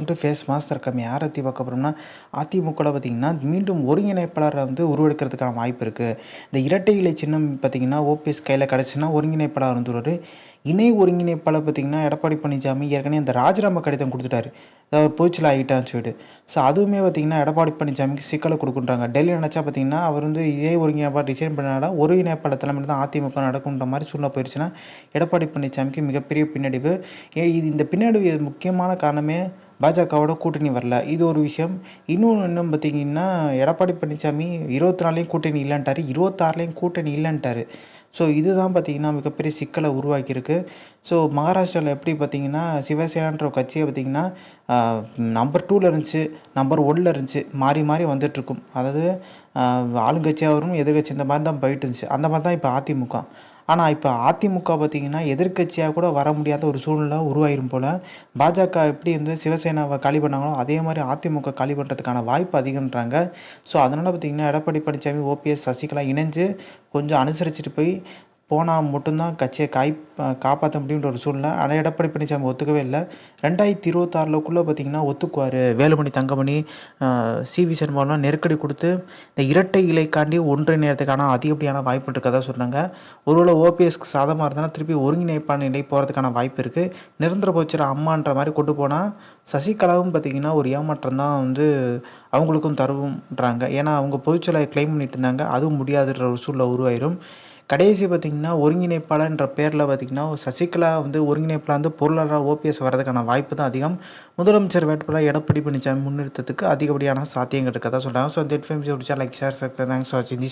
வந்துட்டு face master கம்மி. யார் பற்றி பார்க்க போகிறோம்னா அதிமுகவில் பார்த்திங்கன்னா மீண்டும் ஒருங்கிணைப்பாளரை வந்து உருவெடுக்கிறதுக்கான வாய்ப்பு இருக்குது இந்த இரட்டை இலை சின்னம் பார்த்திங்கன்னா ஓபிஎஸ் கையில் கிடச்சுன்னா ஒருங்கிணைப்பாளர் வந்துடுவார் இணை ஒருங்கிணைப்பாளர் பார்த்திங்கன்னா எடப்பாடி பழனிசாமி ஏற்கனவே அந்த ராஜினாமா கடிதம் கொடுத்துட்டாரு. அதாவது பொய்ச்சல் ஆகிட்டான்னு சொல்லிட்டு. ஸோ அதுவுமே பார்த்திங்கன்னா எடப்பாடி பழனிசாமிக்கு சிக்கலை கொடுக்குறாங்க டெல்லி நினச்சா பார்த்திங்கன்னா அவர் வந்து இணை ஒருங்கிணைப்பாளர் டிசைன் பண்ணால ஒருங்கிணைப்பாளர் தலைமையில் தான் அதிமுக நடக்குன்ற மாதிரி சூழ்நிலை போயிடுச்சுன்னா எடப்பாடி பழனிசாமிக்கு மிகப்பெரிய பின்னடைவு. ஏ இது இந்த பின்னடைவு முக்கியமான காரணமே பாஜகவோட கூட்டணி வரல. இது ஒரு விஷயம். இன்னொன்று இன்னும் பார்த்தீங்கன்னா எடப்பாடி பழனிசாமி இருபத்தி நாலுலேயும் கூட்டணி இல்லைன்ட்டார். இருபத்தாறுலேயும் கூட்டணி இல்லைன்ட்டார். ஸோ இதுதான் பார்த்திங்கன்னா மிகப்பெரிய சிக்கலை உருவாக்கியிருக்கு. ஸோ மகாராஷ்டிராவில் எப்படி பார்த்திங்கன்னா சிவசேனான்ற கட்சியை பார்த்திங்கன்னா நம்பர் டூவில் இருந்துச்சு நம்பர் ஒன்னில் இருந்துச்சு மாறி மாறி வந்துட்டுருக்கும். அதாவது ஆளுங்கட்சியாக வரும் எதிர்கட்சி இந்த மாதிரி தான் போயிட்டு இருந்துச்சு அந்த மாதிரி தான் இப்போ அதிமுக. ஆனால் இப்போ அதிமுக பார்த்திங்கன்னா எதிர்கட்சியாக கூட வர முடியாத ஒரு சூழ்நிலை உருவாயிரும் போல். பாஜக எப்படி வந்து சிவசேனாவை காலி பண்ணாங்களோ அதே மாதிரி அதிமுக காலி பண்ணுறதுக்கான வாய்ப்பு அதிகம்ன்றாங்க. ஸோ அதனால் பார்த்திங்கன்னா எடப்பாடி பழனிசாமி ஓபிஎஸ் சசிகலா இணைஞ்சு கொஞ்சம் அனுசரிச்சுட்டு போய் போனால் மட்டும்தான் கட்சியை காய் காப்பாற்ற முடியுன்ற ஒரு சூழ்நிலை. ஆனால் எடப்பாடி பழனிசாமி ஒத்துக்கவே இல்லை. ரெண்டாயிரத்தி இருபத்தாறுலக்குள்ளே பார்த்திங்கன்னா ஒத்துக்குவார் வேலுமணி தங்கமணி சி வி சர்மாலாம் நெருக்கடி கொடுத்து இந்த இரட்டை இலைக்காண்டி ஒன்றிணையத்துக்கான அதிகப்படியான வாய்ப்பு இருக்கதா சொன்னாங்க. ஒருவேளை ஓபிஎஸ்க்கு சாதமாக இருந்தாலும் திருப்பி ஒருங்கிணைப்பான நிலை போகிறதுக்கான வாய்ப்பு இருக்குது நிரந்தர போச்சுற அம்மான்ற மாதிரி கொண்டு போனால் சசிகலாவும் பார்த்திங்கன்னா ஒரு ஏமாற்றம் தான் வந்து அவங்களுக்கும் தருவுன்றாங்க ஏன்னா அவங்க பொதுச்சலை கிளைம் பண்ணிட்டு இருந்தாங்க. அதுவும் முடியாதுன்ற ஒரு சூழ்நிலை உருவாயிரும். கடைசி பார்த்திங்கன்னா ஒருங்கிணைப்பாளர்ன்ற பேரில் பார்த்திங்கன்னா சசிகலா வந்து ஒருங்கிணைப்பாளர் வந்து பொருளாளராக ஓபிஎஸ் வரதுக்கான வாய்ப்பு தான் அதிகம். முதலமைச்சர் வேட்பாளர் எடப்பாடி பழனிசாமி முன்னிறுத்தத்துக்கு அதிகப்படியான சாத்தியங்கள் இருக்கதான் சொல்கிறாங்க ஸோ இந்த information like share subscribe thanks for வாட்சிங் தி